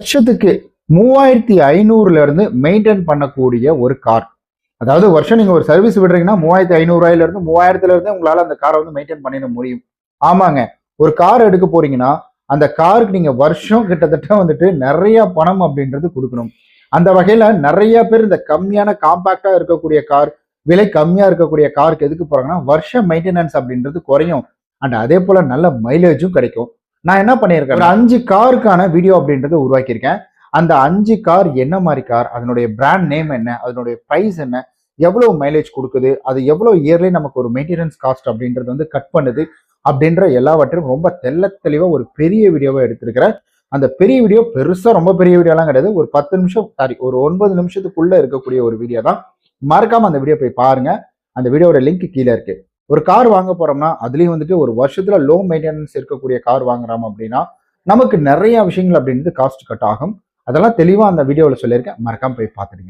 வருஷத்துக்கு மூவாயிரத்தி ஐநூறுல இருந்து மெயின்டைன் பண்ணக்கூடிய ஒரு கார் அதாவது வருஷம் நீங்க ஒரு சர்வீஸ் விடுறீங்கன்னா மூவாயிரத்தி ஐநூறுரூவாயிலேருந்து மூவாயிரத்துலேருந்து இருந்து மூவாயிரத்துல இருந்து உங்களால அந்த காரை வந்து மெயின்டைன் பண்ணிட முடியும். ஆமாங்க. ஒரு கார் எடுக்க போறீங்கன்னா அந்த காருக்கு நீங்க வருஷம் கிட்டத்தட்ட வந்துட்டு நிறைய பணம் அப்படின்றது கொடுக்கணும். அந்த வகையில நிறைய பேர் இந்த கம்மியான காம்பாக்டா இருக்கக்கூடிய கார் விலை கம்மியா இருக்கக்கூடிய காருக்கு எதுக்கு போறாங்கன்னா வருஷம் மெயின்டெனன்ஸ் அப்படின்றது குறையும். அண்ட் அதே போல நல்ல மைலேஜும் கிடைக்கும். நான் என்ன பண்ணியிருக்கேன் ஒரு அஞ்சு காருக்கான வீடியோ அப்படின்றத உருவாக்கியிருக்கேன். அந்த அஞ்சு கார் என்ன மாதிரி கார் அதனுடைய பிராண்ட் நேம் என்ன அதனுடைய ப்ரைஸ் என்ன எவ்வளவு மைலேஜ் கொடுக்குது அது எவ்வளவு இயர்லி நமக்கு ஒரு மெயின்டெனன்ஸ் காஸ்ட் அப்படின்றது வந்து கட் பண்ணுது அப்படின்ற எல்லாவற்றையும் ரொம்ப தெள்ள தெளிவாக ஒரு பெரிய வீடியோவை எடுத்திருக்கிறேன். அந்த பெரிய வீடியோ பெருசா ரொம்ப பெரிய வீடியோலாம் கிடையாது. ஒரு பத்து நிமிஷம் சாரி ஒரு ஒன்பது நிமிஷத்துக்குள்ள இருக்கக்கூடிய ஒரு வீடியோ தான். மறக்காம அந்த வீடியோ போய் பாருங்க. அந்த வீடியோட லிங்க் கீழே இருக்கு. ஒரு கார் வாங்க போறோம்னா அதுலயும் வந்துட்டு ஒரு வருஷத்துல லோ மெயின்டெனன்ஸ் இருக்கக்கூடிய கார் வாங்குறோம் அப்படின்னா நமக்கு நிறைய விஷயங்கள் அப்படின்றது காஸ்ட் கட் ஆகும். அதெல்லாம் தெளிவா அந்த வீடியோவில் சொல்லியிருக்கேன். மறக்காம போய் பார்த்துடுங்க.